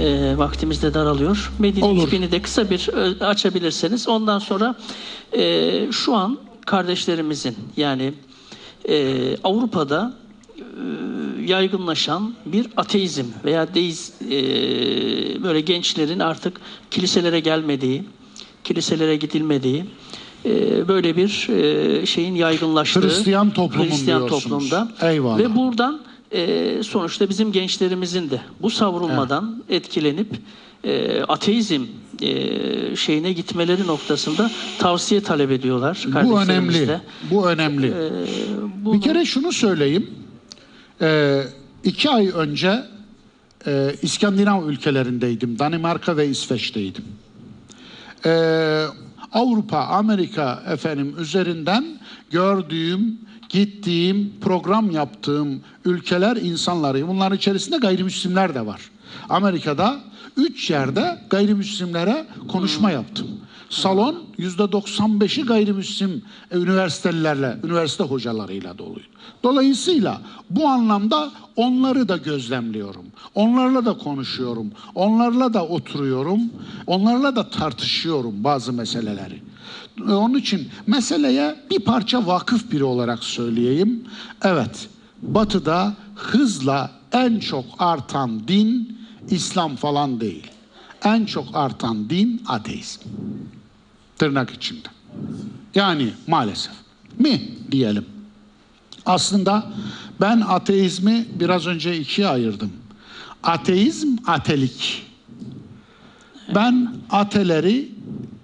E, vaktimiz de daralıyor. Medine Olur. 2000'i de kısa bir e, açabilirseniz. Ondan sonra e, şu an kardeşlerimizin yani e, Avrupa'da e, yaygınlaşan bir ateizm veya deiz e, böyle gençlerin artık kiliselere gelmediği, kiliselere gidilmediği e, böyle bir e, şeyin yaygınlaştığı Hristiyan toplumun Hristiyan diyorsunuz. toplumda Eyvallah. ve buradan e, sonuçta bizim gençlerimizin de bu savrulmadan etkilenip e, ateizm e, şeyine gitmeleri noktasında tavsiye talep ediyorlar Bu önemli. Bu önemli. E, bunu- Bir kere şunu söyleyeyim. Ee, iki ay önce e, İskandinav ülkelerindeydim. Danimarka ve İsveç'teydim. Ee, Avrupa, Amerika efendim üzerinden gördüğüm, gittiğim, program yaptığım ülkeler insanları. Bunların içerisinde gayrimüslimler de var. Amerika'da üç yerde gayrimüslimlere konuşma yaptım. Salon yüzde 95'i gayrimüslim e, üniversitelilerle, üniversite hocalarıyla doluydu. Dolayısıyla bu anlamda onları da gözlemliyorum. Onlarla da konuşuyorum. Onlarla da oturuyorum. Onlarla da tartışıyorum bazı meseleleri. E, Onun için meseleye bir parça vakıf biri olarak söyleyeyim. Evet, Batı'da hızla en çok artan din İslam falan değil. En çok artan din ateizm. Tırnak içinde. Yani maalesef. Mi diyelim. Aslında ben ateizmi biraz önce ikiye ayırdım. Ateizm, atelik. Ben ateleri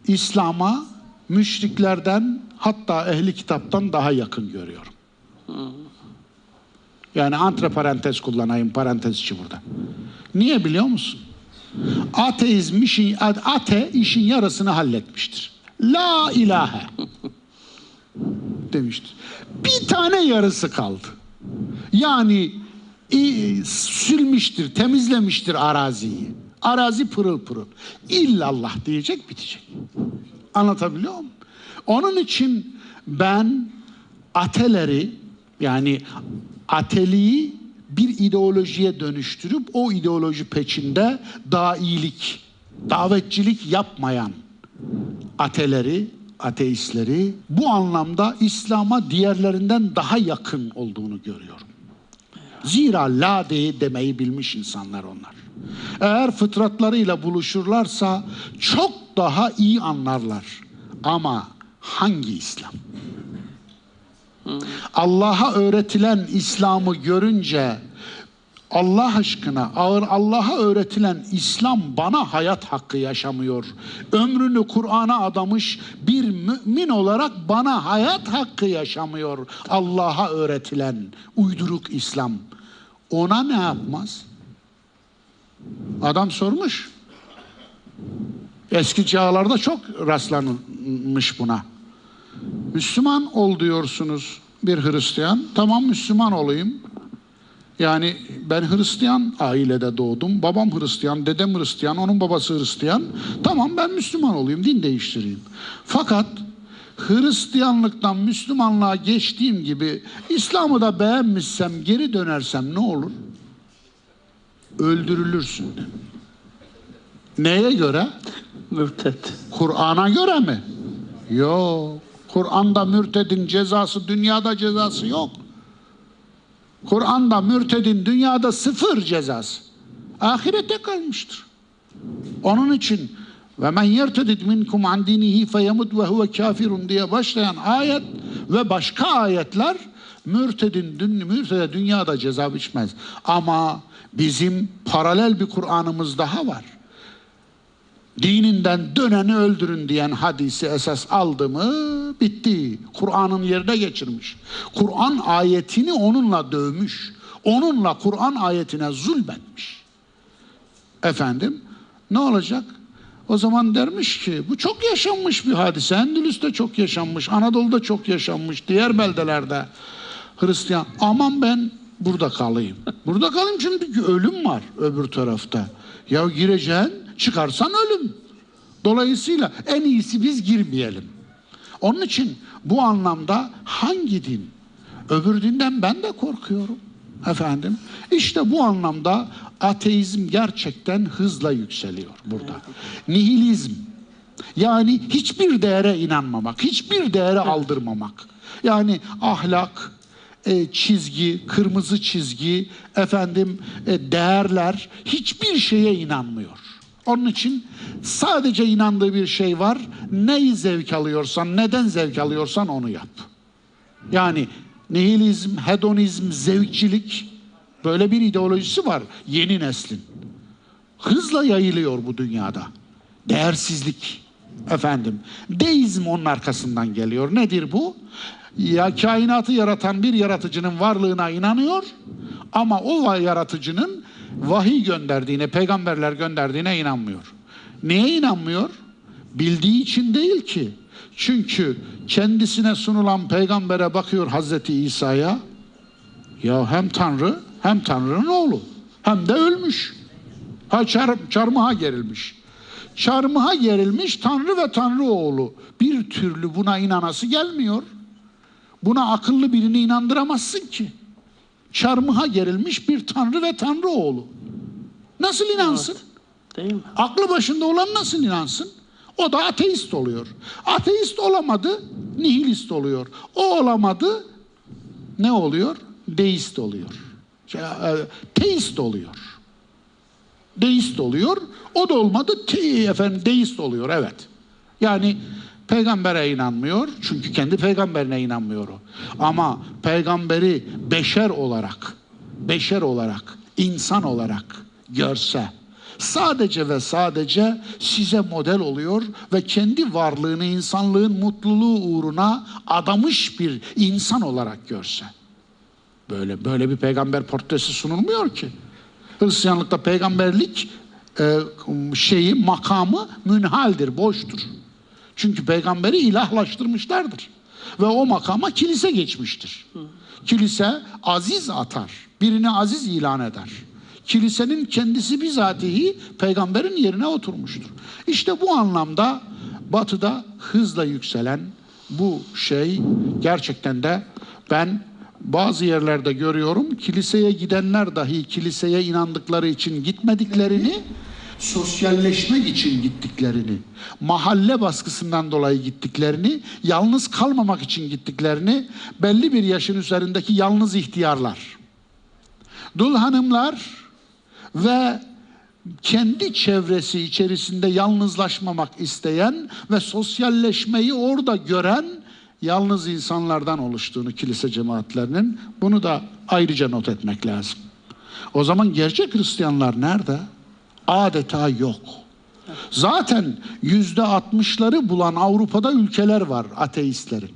İslam'a müşriklerden hatta ehli kitaptan daha yakın görüyorum. Yani antre parantez kullanayım parantez içi burada. Niye biliyor musun? Ateizm işin, ate işin yarısını halletmiştir. La ilahe demiştir. Bir tane yarısı kaldı. Yani i- silmiştir, temizlemiştir araziyi. Arazi pırıl pırıl. İllallah diyecek bitecek. Anlatabiliyor muyum? Onun için ben ateleri yani ateliği bir ideolojiye dönüştürüp o ideoloji peçinde dailik, davetçilik yapmayan ateleri, ateistleri bu anlamda İslam'a diğerlerinden daha yakın olduğunu görüyorum. Zira la de demeyi bilmiş insanlar onlar. Eğer fıtratlarıyla buluşurlarsa çok daha iyi anlarlar. Ama hangi İslam? Allah'a öğretilen İslam'ı görünce Allah aşkına ağır Allah'a öğretilen İslam bana hayat hakkı yaşamıyor. Ömrünü Kur'an'a adamış bir mümin olarak bana hayat hakkı yaşamıyor. Allah'a öğretilen uyduruk İslam. Ona ne yapmaz? Adam sormuş. Eski çağlarda çok rastlanmış buna. Müslüman ol diyorsunuz bir Hristiyan. Tamam Müslüman olayım. Yani ben Hristiyan ailede doğdum. Babam Hristiyan, dedem Hristiyan, onun babası Hristiyan. Tamam ben Müslüman olayım, din değiştireyim. Fakat Hristiyanlıktan Müslümanlığa geçtiğim gibi İslam'ı da beğenmişsem, geri dönersem ne olur? Öldürülürsün. Neye göre? Mürtet. Kur'an'a göre mi? Yok. Kur'an'da mürtedin cezası, dünyada cezası yok. Kur'an'da mürtedin dünyada sıfır cezası. Ahirete kalmıştır. Onun için ve men yertedid minkum an dinihi feyemut ve huve kafirun diye başlayan ayet ve başka ayetler mürtedin dün, mürtede dünyada ceza biçmez. Ama bizim paralel bir Kur'an'ımız daha var dininden döneni öldürün diyen hadisi esas aldı mı bitti. Kur'an'ın yerine geçirmiş. Kur'an ayetini onunla dövmüş. Onunla Kur'an ayetine zulmetmiş. Efendim ne olacak? O zaman dermiş ki bu çok yaşanmış bir hadise. Endülüs'te çok yaşanmış, Anadolu'da çok yaşanmış, diğer beldelerde. Hristiyan aman ben burada kalayım. Burada kalayım çünkü ölüm var öbür tarafta. Ya gireceksin çıkarsan ölüm. Dolayısıyla en iyisi biz girmeyelim. Onun için bu anlamda hangi din? Öbür dinden ben de korkuyorum. Efendim işte bu anlamda ateizm gerçekten hızla yükseliyor burada. Nihilizm yani hiçbir değere inanmamak, hiçbir değere aldırmamak. Yani ahlak, e, çizgi, kırmızı çizgi, efendim e, değerler hiçbir şeye inanmıyor. Onun için sadece inandığı bir şey var. Neyi zevk alıyorsan, neden zevk alıyorsan onu yap. Yani nihilizm, hedonizm, zevkçilik böyle bir ideolojisi var yeni neslin. Hızla yayılıyor bu dünyada. Değersizlik efendim. Deizm onun arkasından geliyor. Nedir bu? Ya kainatı yaratan bir yaratıcının varlığına inanıyor ama o yaratıcının vahiy gönderdiğine, peygamberler gönderdiğine inanmıyor. Neye inanmıyor? Bildiği için değil ki. Çünkü kendisine sunulan peygambere bakıyor Hazreti İsa'ya. Ya hem Tanrı hem Tanrı'nın oğlu. Hem de ölmüş. Ha çar, çarmıha gerilmiş. Çarmıha gerilmiş Tanrı ve Tanrı oğlu. Bir türlü buna inanası gelmiyor. Buna akıllı birini inandıramazsın ki. Çarmıha gerilmiş bir Tanrı ve Tanrı oğlu. Nasıl inansın? Değil mi? Aklı başında olan nasıl inansın? O da ateist oluyor. Ateist olamadı, nihilist oluyor. O olamadı, ne oluyor? Deist oluyor. E, Teist oluyor. Deist oluyor. O da olmadı, te, efendim deist oluyor. Evet. Yani peygambere inanmıyor. Çünkü kendi peygamberine inanmıyor o. Ama peygamberi beşer olarak, beşer olarak, insan olarak görse, sadece ve sadece size model oluyor ve kendi varlığını insanlığın mutluluğu uğruna adamış bir insan olarak görse. Böyle böyle bir peygamber portresi sunulmuyor ki. Hristiyanlıkta peygamberlik e, şeyi makamı münhaldir, boştur. Çünkü peygamberi ilahlaştırmışlardır. Ve o makama kilise geçmiştir. Kilise aziz atar. Birini aziz ilan eder. Kilisenin kendisi bizatihi peygamberin yerine oturmuştur. İşte bu anlamda batıda hızla yükselen bu şey gerçekten de ben bazı yerlerde görüyorum kiliseye gidenler dahi kiliseye inandıkları için gitmediklerini sosyalleşmek için gittiklerini, mahalle baskısından dolayı gittiklerini, yalnız kalmamak için gittiklerini, belli bir yaşın üzerindeki yalnız ihtiyarlar, dul hanımlar ve kendi çevresi içerisinde yalnızlaşmamak isteyen ve sosyalleşmeyi orada gören yalnız insanlardan oluştuğunu kilise cemaatlerinin bunu da ayrıca not etmek lazım. O zaman gerçek Hristiyanlar nerede? Adeta yok. Zaten yüzde altmışları bulan Avrupa'da ülkeler var ateistlerin.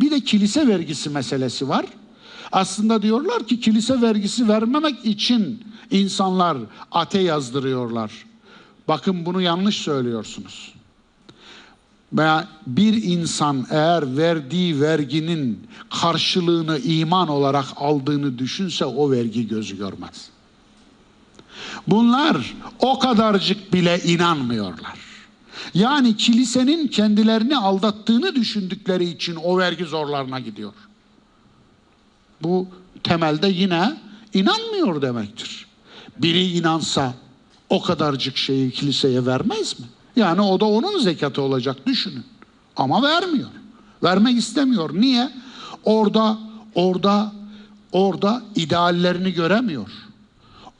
Bir de kilise vergisi meselesi var. Aslında diyorlar ki kilise vergisi vermemek için insanlar ate yazdırıyorlar. Bakın bunu yanlış söylüyorsunuz. Veya bir insan eğer verdiği verginin karşılığını iman olarak aldığını düşünse o vergi gözü görmez. Bunlar o kadarcık bile inanmıyorlar. Yani kilisenin kendilerini aldattığını düşündükleri için o vergi zorlarına gidiyor. Bu temelde yine inanmıyor demektir. Biri inansa o kadarcık şeyi kiliseye vermez mi? Yani o da onun zekatı olacak düşünün. Ama vermiyor. Vermek istemiyor. Niye? Orada orada orada ideallerini göremiyor.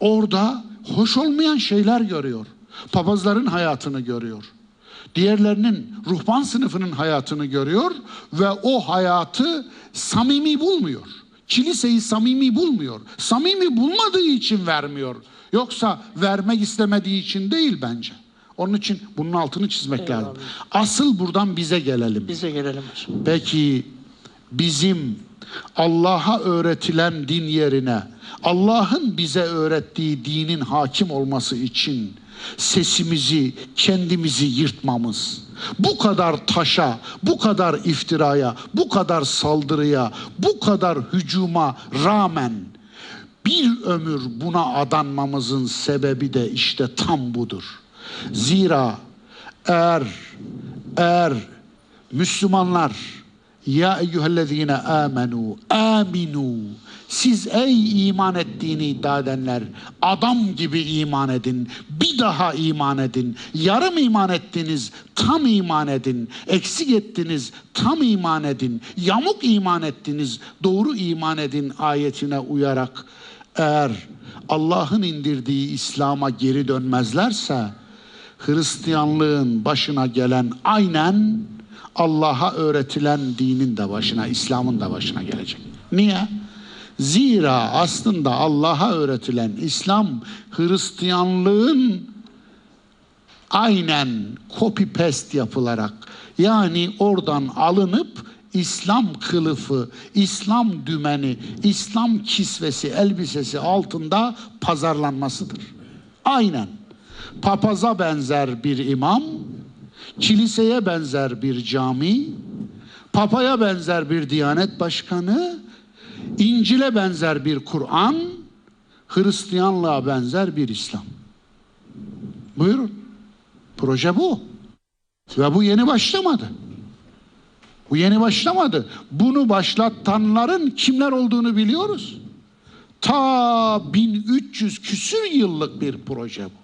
Orada hoş olmayan şeyler görüyor. Papazların hayatını görüyor. Diğerlerinin ruhban sınıfının hayatını görüyor ve o hayatı samimi bulmuyor. Kiliseyi samimi bulmuyor. Samimi bulmadığı için vermiyor. Yoksa vermek istemediği için değil bence. Onun için bunun altını çizmek Eyvallah. lazım. Asıl buradan bize gelelim. Bize gelelim. Peki bizim Allah'a öğretilen din yerine Allah'ın bize öğrettiği dinin hakim olması için sesimizi, kendimizi yırtmamız, bu kadar taşa, bu kadar iftiraya, bu kadar saldırıya, bu kadar hücuma rağmen bir ömür buna adanmamızın sebebi de işte tam budur. Zira eğer eğer Müslümanlar Ya eyyühellezine amenu aminu siz ey iman ettiğini iddia edenler adam gibi iman edin. Bir daha iman edin. Yarım iman ettiniz tam iman edin. Eksik ettiniz tam iman edin. Yamuk iman ettiniz doğru iman edin ayetine uyarak eğer Allah'ın indirdiği İslam'a geri dönmezlerse Hristiyanlığın başına gelen aynen Allah'a öğretilen dinin de başına, İslam'ın da başına gelecek. Niye? Zira aslında Allah'a öğretilen İslam Hristiyanlığın aynen copy paste yapılarak yani oradan alınıp İslam kılıfı, İslam dümeni, İslam kisvesi, elbisesi altında pazarlanmasıdır. Aynen. Papaza benzer bir imam, kiliseye benzer bir cami, papaya benzer bir diyanet başkanı, İncil'e benzer bir Kur'an, Hristiyanlığa benzer bir İslam. Buyurun. Proje bu. Ve bu yeni başlamadı. Bu yeni başlamadı. Bunu başlatanların kimler olduğunu biliyoruz. Ta 1300 küsür yıllık bir proje bu.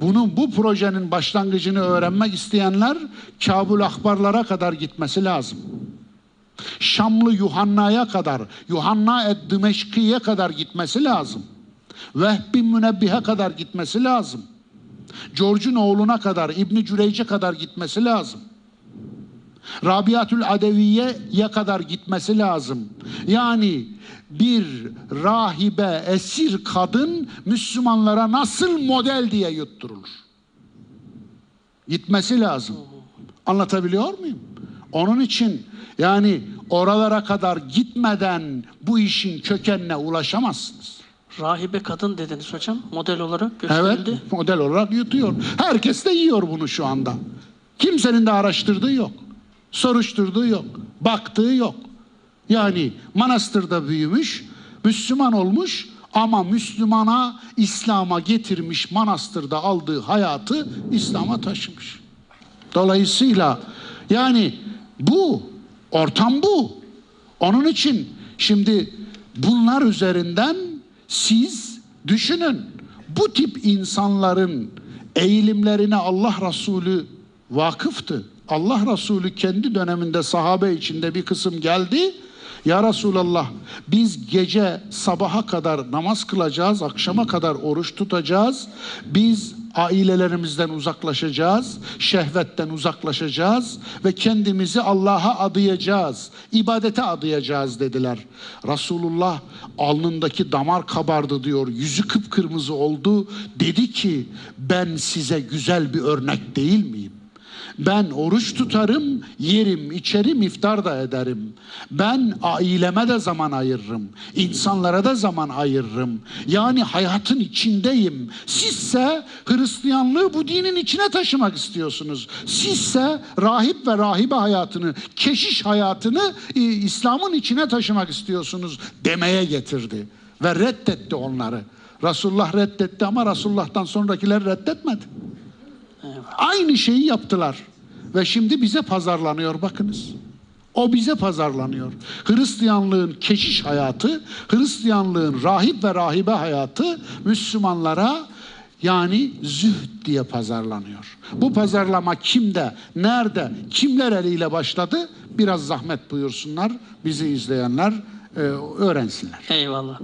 Bunun bu projenin başlangıcını öğrenmek isteyenler Kabul Akbarlara kadar gitmesi lazım. Şamlı Yuhanna'ya kadar, Yuhanna et Dimeşki'ye kadar gitmesi lazım. Vehbi Münebbihe kadar gitmesi lazım. George'un oğluna kadar, İbni Cüreyc'e kadar gitmesi lazım. Rabiatül Adeviye'ye kadar gitmesi lazım. Yani bir rahibe, esir kadın Müslümanlara nasıl model diye yutturulur? Gitmesi lazım. Anlatabiliyor muyum? Onun için yani oralara kadar gitmeden bu işin kökenine ulaşamazsınız. Rahibe kadın dediniz hocam. Model olarak Evet, gösterildi. model olarak yutuyor. Herkes de yiyor bunu şu anda. Kimsenin de araştırdığı yok. Soruşturduğu yok. Baktığı yok. Yani manastırda büyümüş, Müslüman olmuş ama Müslümana, İslam'a getirmiş manastırda aldığı hayatı İslam'a taşımış. Dolayısıyla yani bu, ortam bu. Onun için şimdi bunlar üzerinden siz düşünün. Bu tip insanların eğilimlerine Allah Resulü vakıftı. Allah Resulü kendi döneminde sahabe içinde bir kısım geldi. Ya Resulallah biz gece sabaha kadar namaz kılacağız, akşama kadar oruç tutacağız. Biz ailelerimizden uzaklaşacağız, şehvetten uzaklaşacağız ve kendimizi Allah'a adayacağız, ibadete adayacağız dediler. Resulullah alnındaki damar kabardı diyor, yüzü kıpkırmızı oldu. Dedi ki ben size güzel bir örnek değil miyim? Ben oruç tutarım, yerim, içerim, iftar da ederim. Ben aileme de zaman ayırırım. insanlara da zaman ayırırım. Yani hayatın içindeyim. Sizse Hristiyanlığı bu dinin içine taşımak istiyorsunuz. Sizse rahip ve rahibe hayatını, keşiş hayatını e, İslam'ın içine taşımak istiyorsunuz demeye getirdi. Ve reddetti onları. Resulullah reddetti ama Resulullah'tan sonrakiler reddetmedi. Aynı şeyi yaptılar. Ve şimdi bize pazarlanıyor bakınız. O bize pazarlanıyor. Hristiyanlığın keşiş hayatı, Hristiyanlığın rahip ve rahibe hayatı Müslümanlara yani zühd diye pazarlanıyor. Bu pazarlama kimde, nerede, kimler eliyle başladı? Biraz zahmet buyursunlar bizi izleyenler e, öğrensinler. Eyvallah.